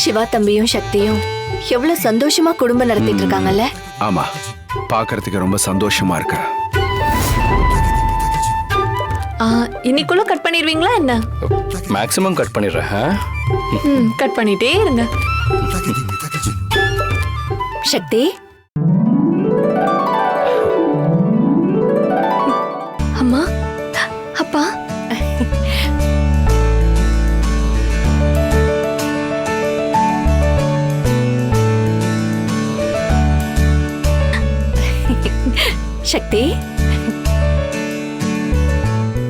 சிவா தம்பியும் சக்தியும் எவ்வளவு சந்தோஷமா குடும்பம் நடத்திட்டு இருக்காங்கல்ல? ஆமா. பார்க்கறதுக்கு ரொம்ப சந்தோஷமா இருக்கு. ஆ, இன்னைக்குள்ள கட் பண்ணிடுவீங்களா என்ன? மேக்ஸிமம் கட் பண்ணிடுறேன் ஆ? ம் கட் பண்ணிட்டே இருங்க. சக்தி சக்தி.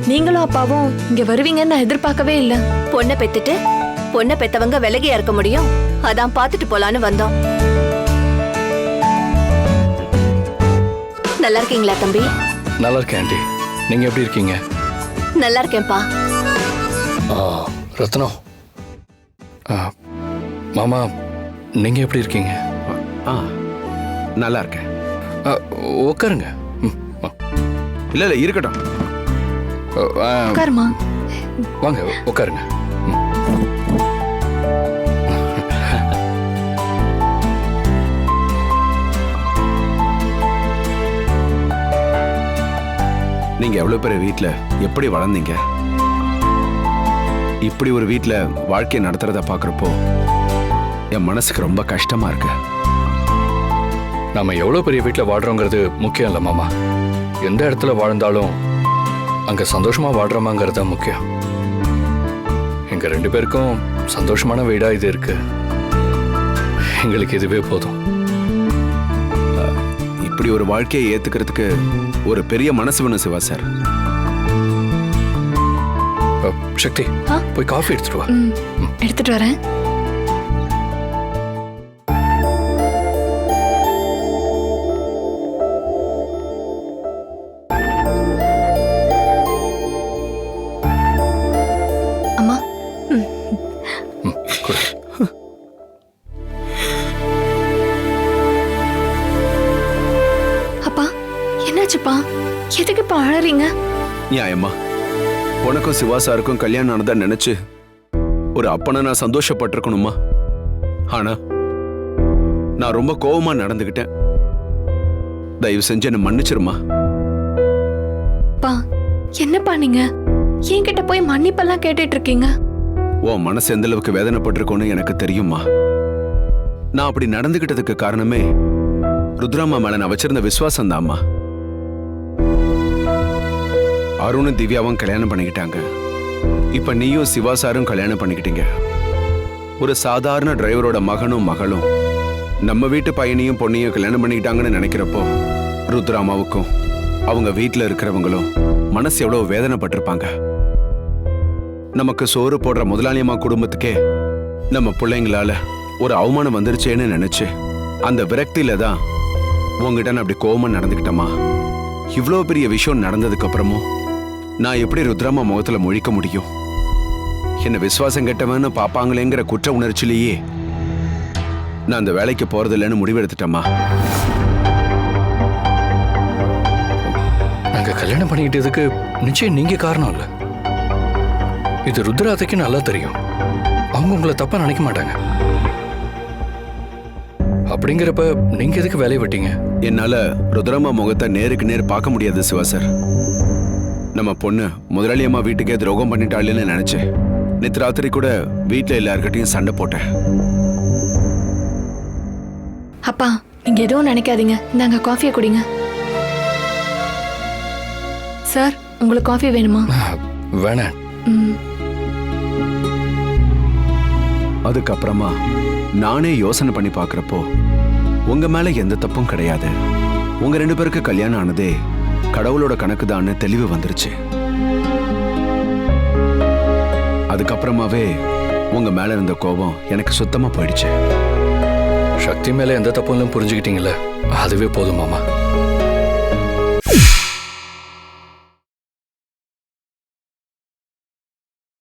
நீங்களும் அப்பாவும் இங்க வருவீங்கன்னு நான் எதிர்பார்க்கவே இல்ல. பொண்ணை பெத்துட்டு பொண்ணை பெத்தவங்க விலகியா இருக்க முடியும். அதான் பார்த்துட்டு போலான்னு வந்தோம். நல்லா இருக்கீங்களா தம்பி? நல்லா இருக்கேன் ஆண்டி. நீங்க எப்படி இருக்கீங்க? நல்லா இருக்கேன்ப்பா. ஆ, ரத்னம். ஆ, மாமா நீங்க எப்படி இருக்கீங்க? ஆ நல்லா இருக்கேன். ஆ, உட்காருங்க. இல்ல இல்ல இருக்கட்டும். ஆ, உட்காருமா. வாங்க உட்காருங்க. நீங்க எவ்வளவு பேர் வீட்ல எப்படி வளர்ந்தீங்க? இப்படி ஒரு வீட்ல வாழ்க்கையை நடத்துறத பாக்குறப்போ என் மனசுக்கு ரொம்ப கஷ்டமா இருக்கு. நாம எவ்வளவு பெரிய வீட்டில் வாழ்றோங்கிறது முக்கியம் இல்லை மாமா. எந்த இடத்துல வாழ்ந்தாலும் அங்க சந்தோஷமா வாழ்றோமாங்கிறது தான் முக்கியம். எங்க ரெண்டு பேருக்கும் சந்தோஷமான வீடா இது இருக்கு. எங்களுக்கு இதுவே போதும். இப்படி ஒரு வாழ்க்கையை ஏத்துக்கிறதுக்கு ஒரு பெரிய மனசு வேணும் சிவா சார். சக்தி? போய் காஃபி எடுத்துட்டு வா. எடுத்துட்டு வரேன். என்னாச்சுப்பா? எதுக்குப்பா அழறீங்க நியாயமா. உனக்கும் சிவா சாருக்கும் கல்யாணம் ஆனதா நினைச்சு ஒரு அப்பனை நான் சந்தோஷப்பட்டிருக்கணுமா? ஆனா நான் ரொம்ப கோவமா நடந்துகிட்டேன். தயவு செஞ்சு என்ன மன்னிச்சிருமா? அப்பா என்னப்பா நீங்க? என்கிட்ட போய் மன்னிப்பெல்லாம் கேட்டுட்டு இருக்கீங்க உன் மனசு எந்த அளவுக்கு வேதனைப்பட்டிருக்கோன்னு எனக்கு தெரியுமா நான் அப்படி நடந்துகிட்டதுக்கு காரணமே ருத்ராமா மேல நான் வச்சிருந்த விசுவாசம் தாம்மா அருணும் திவ்யாவும் கல்யாணம் பண்ணிக்கிட்டாங்க. இப்ப நீயும் சிவா சாரும் கல்யாணம் பண்ணிக்கிட்டீங்க. ஒரு சாதாரண டிரைவரோட மகனும் மகளும் நம்ம வீட்டு பையனையும் பொண்ணையும் கல்யாணம் பண்ணிக்கிட்டாங்கன்னு நினைக்கிறப்போ ருத்ராமாவுக்கும் அவங்க வீட்டில் இருக்கிறவங்களும் மனசு எவ்வளோ வேதனைப்பட்டிருப்பாங்க. நமக்கு சோறு போடுற முதலாளியம்மா குடும்பத்துக்கே நம்ம பிள்ளைங்களால ஒரு அவமானம் வந்துருச்சேன்னு நினைச்சு அந்த விரக்தியில தான் உங்ககிட்ட நான் அப்படி கோவமா நடந்துக்கிட்டோமா இவ்வளோ பெரிய விஷயம் நடந்ததுக்கு அப்புறமும் நான் எப்படி ருத்ராமா முகத்துல முழிக்க முடியும்? என்ன விசுவாசம் கெட்டவன்னு பாப்பாங்களேங்கிற குற்ற உணர்ச்சிலேயே நான் அந்த வேலைக்கு போறதில்லைன்னு முடிவெடுத்துட்டேம்மா. நாங்க கல்யாணம் பண்ணிக்கிட்டதுக்கு நிச்சயம் நீங்க காரணம் இல்ல. இது ருத்ராதைக்கு நல்லா தெரியும். அவங்க உங்களை தப்பா நினைக்க மாட்டாங்க. அப்படிங்கிறப்ப நீங்க எதுக்கு வேலையை விட்டீங்க? என்னால ருத்ரம்மா முகத்தை நேருக்கு நேர் பார்க்க முடியாது சிவா சார். நம்ம பொண்ணு முதலாளி அம்மா வீட்டுக்கே துரோகம் பண்ணிட்டாளேன்னு நினைச்சேன் நேற்று ராத்திரி கூட வீட்டில் எல்லார்கிட்டையும் சண்டை போட்டேன். அப்பா நீங்க எதுவும் நினைக்காதீங்க. இந்தாங்க காஃபியை குடிங்க. சார் உங்களுக்கு காஃபி வேணுமா? வேணாம். ம். அதுக்கப்புறமா நானே யோசனை பண்ணி பார்க்கறப்போ உங்க மேல எந்த தப்பும் கிடையாது. உங்க ரெண்டு பேருக்கு கல்யாணம் ஆனதே கடவுளோட கணக்கு தான் தெளிவு வந்துருச்சு. அதுக்கப்புறமாவே உங்க மேல இருந்த கோபம் எனக்கு சுத்தமா போயிடுச்சு. சக்தி மேல எந்த தப்பும் புரிஞ்சுக்கிட்டீங்களே அதுவே போதுமாமா